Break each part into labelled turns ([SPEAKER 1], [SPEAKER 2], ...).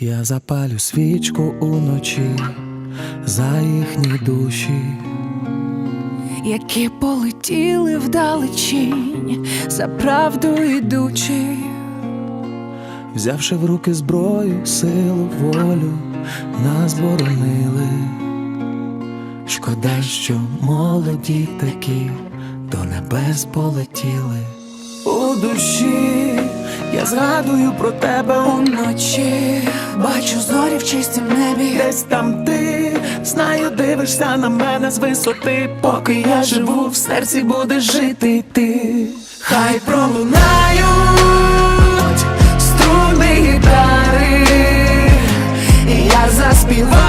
[SPEAKER 1] Я запалю свічку уночі за їхні душі.
[SPEAKER 2] які полетіли вдалечінь, за правду йдучи,
[SPEAKER 1] Взявши в руки зброю, силу, волю, нас боронили. Шкода, що молоді такі до небес полетіли. У душі я згадую про тебе
[SPEAKER 2] уночі бачу зорі в чистім небі.
[SPEAKER 1] Десь там ти, знаю, дивишся на мене з висоти, поки я живу, в серці будеш жити ти. Хай пролунають струни гітари, і я заспіваю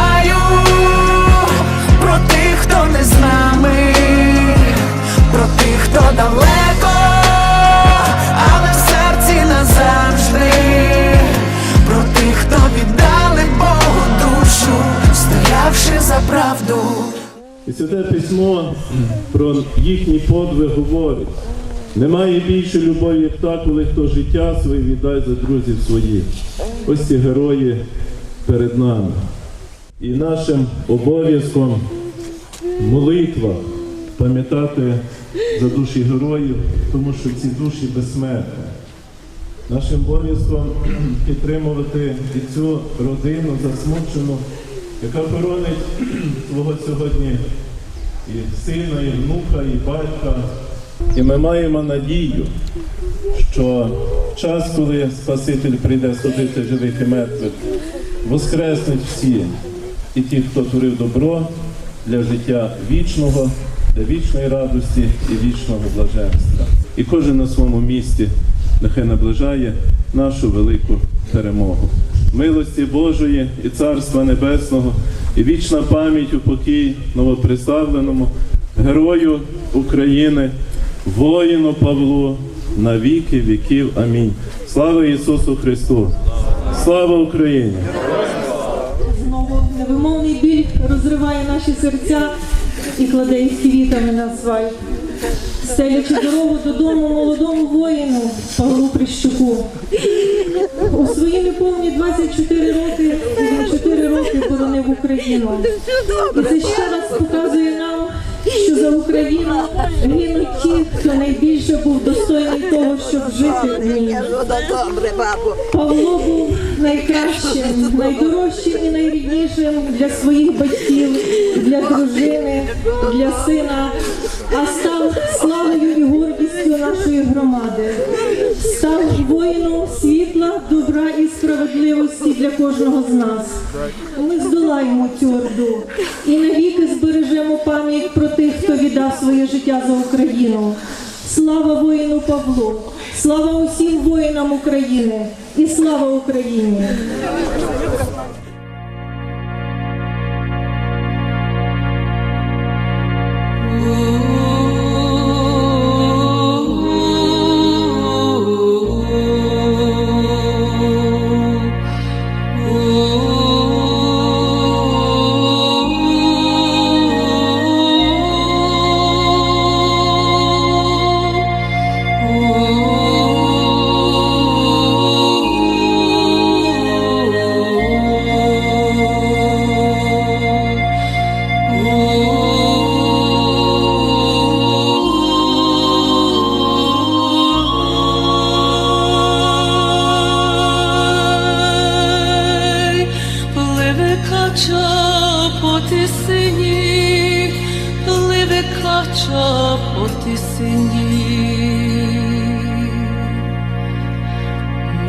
[SPEAKER 3] І святе письмо про їхній подвиг говорить. Немає більше любові, як та, коли хто життя своє віддай за друзів своїх. Ось ці герої перед нами. І нашим обов'язком в молитвах пам'ятати за душі героїв, тому що ці душі безсмертні. Нашим обов'язком підтримувати і цю родину засмучену, яка хоронить свого сьогодні і сина, і внука, і батька. І ми маємо надію, що час, коли Спаситель прийде судити живих і мертвих, воскреснуть всі, і ті, хто творив добро для життя вічного, для вічної радості і вічного блаженства. І кожен на своєму місці нехай наближає нашу велику перемогу. Милості Божої і Царства Небесного, і вічна пам'ять у покій новоприставленому герою України, воїну Павлу на віки віків. Амінь. Слава Ісусу Христу! Слава Україні!
[SPEAKER 4] Знову невимовний біль розриває наші серця і кладе їх квітами на свай. Стелячи дорогу додому молодому воїну Павлу Прищуку. У свої неповні 24 роки Україну. І це ще раз показує нам, що за Україну гинуть ті, хто найбільше був достойний того, щоб жити в ній. Павло був найкращим, найдорожчим і найріднішим для своїх батьків, для дружини, для сина, а став славою і гордістю нашої громади. Став воїном світла, добра і справедливості для кожного з нас. Ми здолаємо цю орду і навіки збережемо пам'ять про тих, хто віддав своє життя за Україну. Слава воїну Павлу! Слава усім воїнам України і слава Україні!
[SPEAKER 5] faccia porti segni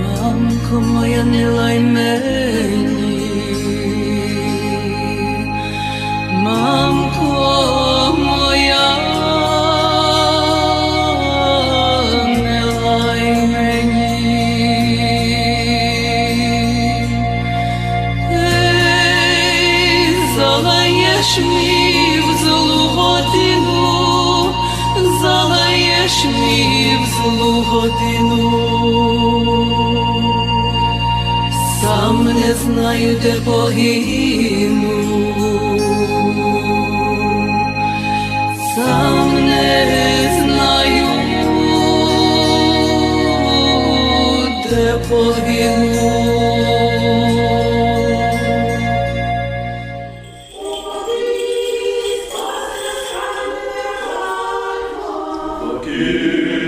[SPEAKER 5] manco mai anila imegni ko. темну годину, сам не знаю, де погину, сам не знаю, де погину. Give.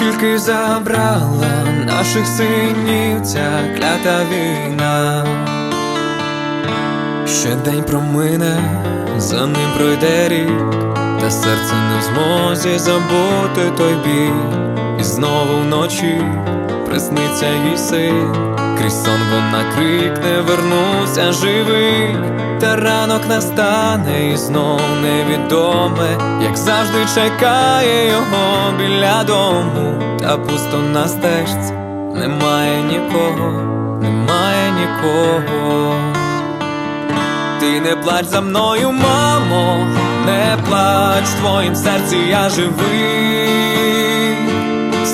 [SPEAKER 6] скільки забрала наших синів ця клята війна. Ще день промине, за ним пройде рік, та серце не в змозі забути той біль, і знову вночі присниться їй син, крізь сон вона крикне, вернуся живий, та ранок настане і знов невідоме, як завжди чекає його біля дому, та пусто на стежці, немає нікого, немає нікого. Ти не плач за мною, мамо, не плач в твоїм серці я живий,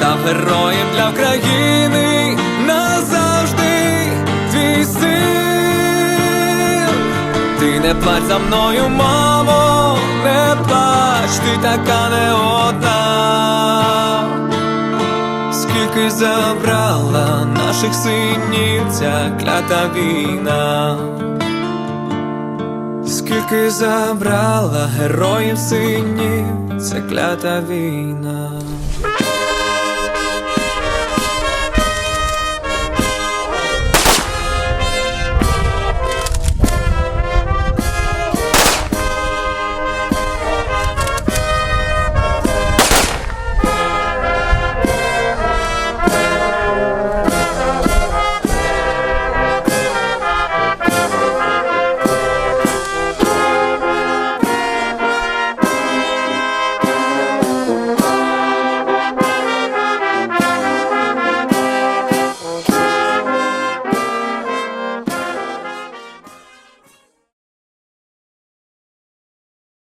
[SPEAKER 6] став героєм для України назавжди твій син. Ти не плач за мною, мамо, не плач, ти така не одна. Скільки забрала наших синів ця клята війна. Скільки забрала героїв синів ця клята війна.